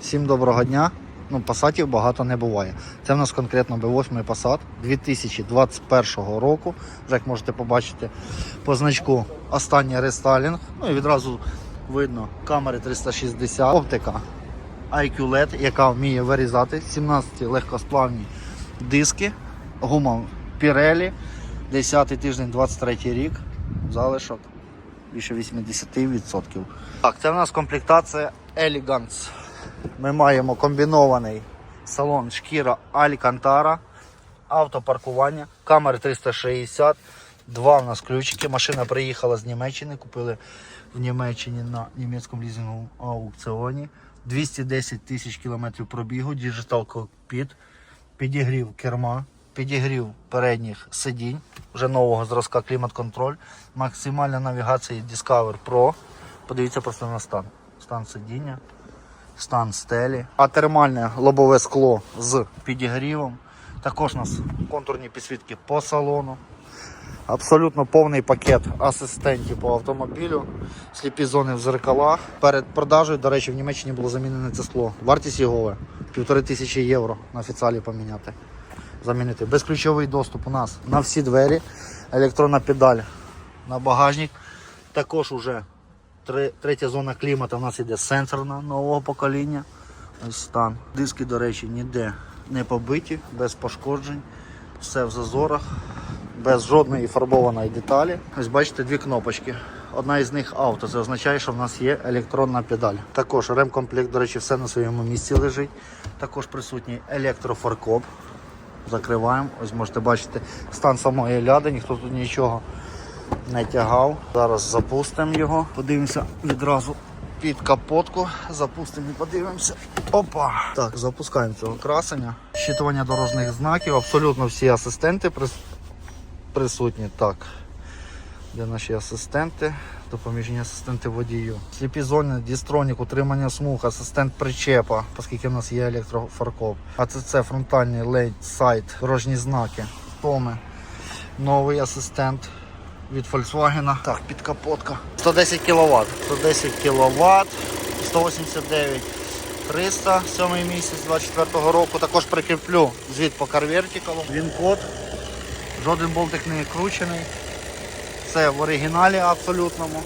Всім доброго дня. Ну, пасатів багато не буває. Це в нас конкретно B8 Passat 2021 року. Вже як можете побачити по значку останній рестайлінг. Ну і відразу видно камери 360, оптика IQ LED, яка вміє вирізати 17 легкосплавні диски, гума Pirelli, 10 тиждень 23 рік, залишок більше 80%. Так, це в нас комплектація Elegance. Ми маємо комбінований салон шкіра Алькантара, автопаркування, камери 360, два в нас ключики. Машина приїхала з Німеччини, купили в Німеччині на німецькому лізинговому аукціоні. 210 тисяч кілометрів пробігу, Digital Cockpit, підігрів керма, підігрів передніх сидінь, вже нового зразка клімат-контроль, максимальна навігація Discover Pro. Подивіться просто на стан. Стан сидіння, стан стелі, а термальне лобове скло з підігрівом. Також у нас контурні підсвітки по салону. Абсолютно повний пакет асистентів по автомобілю, сліпі зони в зеркалах. Перед продажею, до речі, в Німеччині було замінене це скло. Вартість його півтори тисячі євро на офіціалі поміняти. Замінити. Безключовий доступ у нас на всі двері, електронна педаль на багажник. Також уже третя зона клімату у нас іде сенсорна нового покоління. Ось стан. Диски, до речі, ніде не побиті, без пошкоджень. Все в зазорах, без жодної фарбованої деталі. Ось бачите дві кнопочки. Одна із них авто. Це означає, що в нас є електронна педаль. Також ремкомплект, до речі, все на своєму місці лежить. Також присутній електрофаркоп. Закриваємо. Ось можете бачити стан самої ляди, ніхто тут нічого не тягав. Зараз запустимо його. Подивимося відразу під капотку. Запустимо і подивимося. Опа! Так, запускаємо цього красення. Щитування дорожніх знаків. Абсолютно всі асистенти прис- присутні. Так. Де наші асистенти? Допоміжні асистенти водію. Сліпі зони, дістронік, утримання смуг, асистент причепа, оскільки в нас є електрофаркоп. АЦЦ, фронтальний лейт, сайт, дорожні знаки, томи. Новий асистент від Volkswagen. Так, підкапотка. 110 кВт. 110 кВт, 189 300, 7 місяць 24 року. Також прикріплю звіт по карвертикалу. Він код. Жоден болтик не кручений. Це в оригіналі абсолютному.